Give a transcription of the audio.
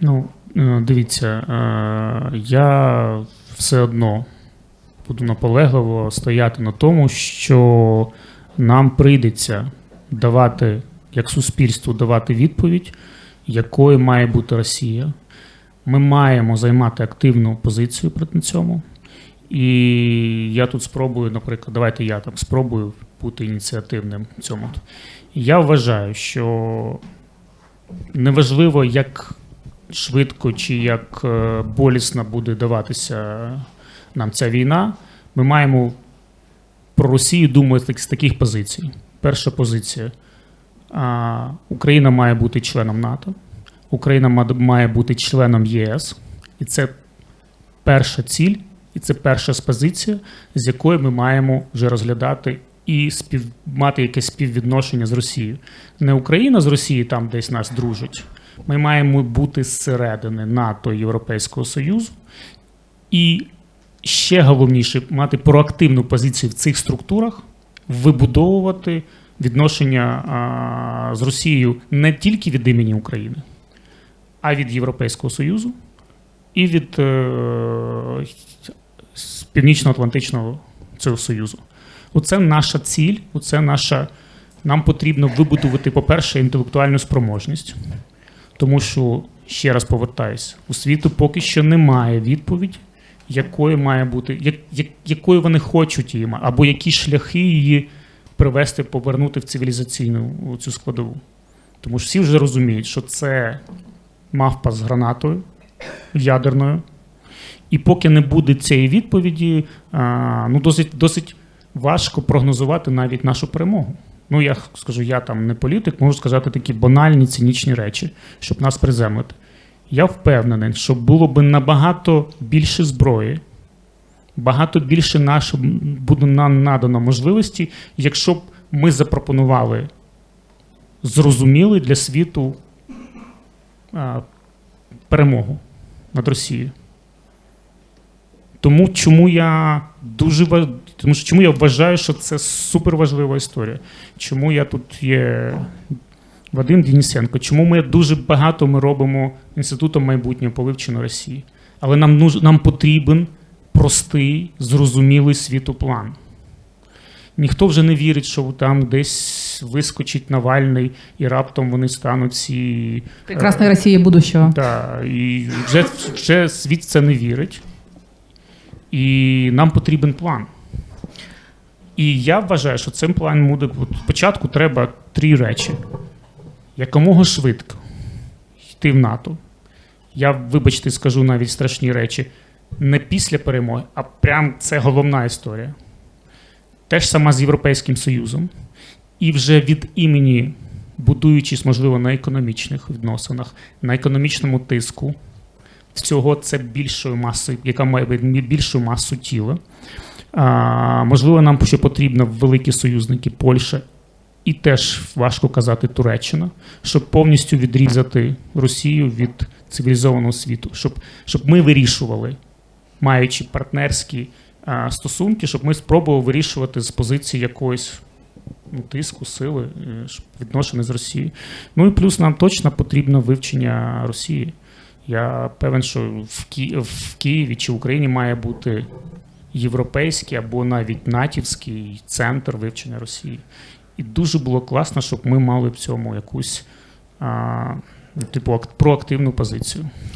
Ну, е, дивіться, е, я все одно буду наполегливо стояти на тому, що нам прийдеться давати, як суспільству, давати відповідь, якою має бути Росія. Ми маємо займати активну позицію проти цьому. І я тут спробую, наприклад, давайте я там спробую бути ініціативним в цьому. Я вважаю, що неважливо, як швидко чи як е, болісно буде даватися нам ця війна, ми маємо про Росію думати з таких позицій. Перша позиція. Україна має бути членом НАТО, Україна має бути членом ЄС, і це перша ціль, і це перша позиція, з якою ми маємо вже розглядати і спів... мати якесь співвідношення з Росією. Не Україна з Росією там десь нас дружить. Ми маємо бути зсередини НАТО і Європейського Союзу. І ще головніше мати проактивну позицію в цих структурах, вибудовувати відношення а, з Росією не тільки від імені України, а від Європейського Союзу і від е, Північно-Атлантичного цього союзу. Оце наша ціль, оце наша. Нам потрібно вибудувати, по-перше, інтелектуальну спроможність, тому що, ще раз повертаюся, у світу поки що немає відповіді, якою має бути, як, як, якою вони хочуть її, або які шляхи її привести, повернути в цивілізаційну цю складову. Тому що всі вже розуміють, що це мавпа з гранатою ядерною. І поки не буде цієї відповіді, ну досить, досить важко прогнозувати навіть нашу перемогу. Ну, я скажу, я там не політик, можу сказати такі банальні, цинічні речі, щоб нас приземлити. Я впевнений, що було б набагато більше зброї, багато більше нашим буде нам надано можливості, якщо б ми запропонували зрозумілий для світу а, перемогу над Росією. Тому чому я дуже тому що чому я вважаю, що це суперважлива історія. Чому я тут є Вадим Денисенко, чому ми дуже багато ми робимо інститутом майбутнього по вивченню Росії. Але нам, нуж- нам потрібен простий, зрозумілий світоплан. Ніхто вже не вірить, що там десь вискочить Навальний і раптом вони стануть ці Прекрасной России будущего. так, і вже, вже світ це не вірить. І нам потрібен план. І я вважаю, що цим планом буде. Спочатку треба три речі: якомога швидко йти в НАТО. Я, вибачте, скажу навіть страшні речі. Не після перемоги, а прям це головна історія. Те ж саме з Європейським Союзом. І вже від імені, будуючись, можливо, на економічних відносинах, на економічному тиску, всього це більшою масою, яка має більшу масу тіла. А, можливо, нам ще потрібно великі союзники Польща і теж важко казати Туреччина, щоб повністю відрізати Росію від цивілізованого світу, щоб, щоб ми вирішували, маючи партнерські а, стосунки, щоб ми спробували вирішувати з позиції якоїсь ну, тиску, сили, е, відношення з Росією. Ну і плюс нам точно потрібно вивчення Росії. Я певен, що в, Ки... в Києві чи Україні має бути європейський або навіть натівський центр вивчення Росії. І дуже було класно, щоб ми мали в цьому якусь а, типу ак- проактивну позицію.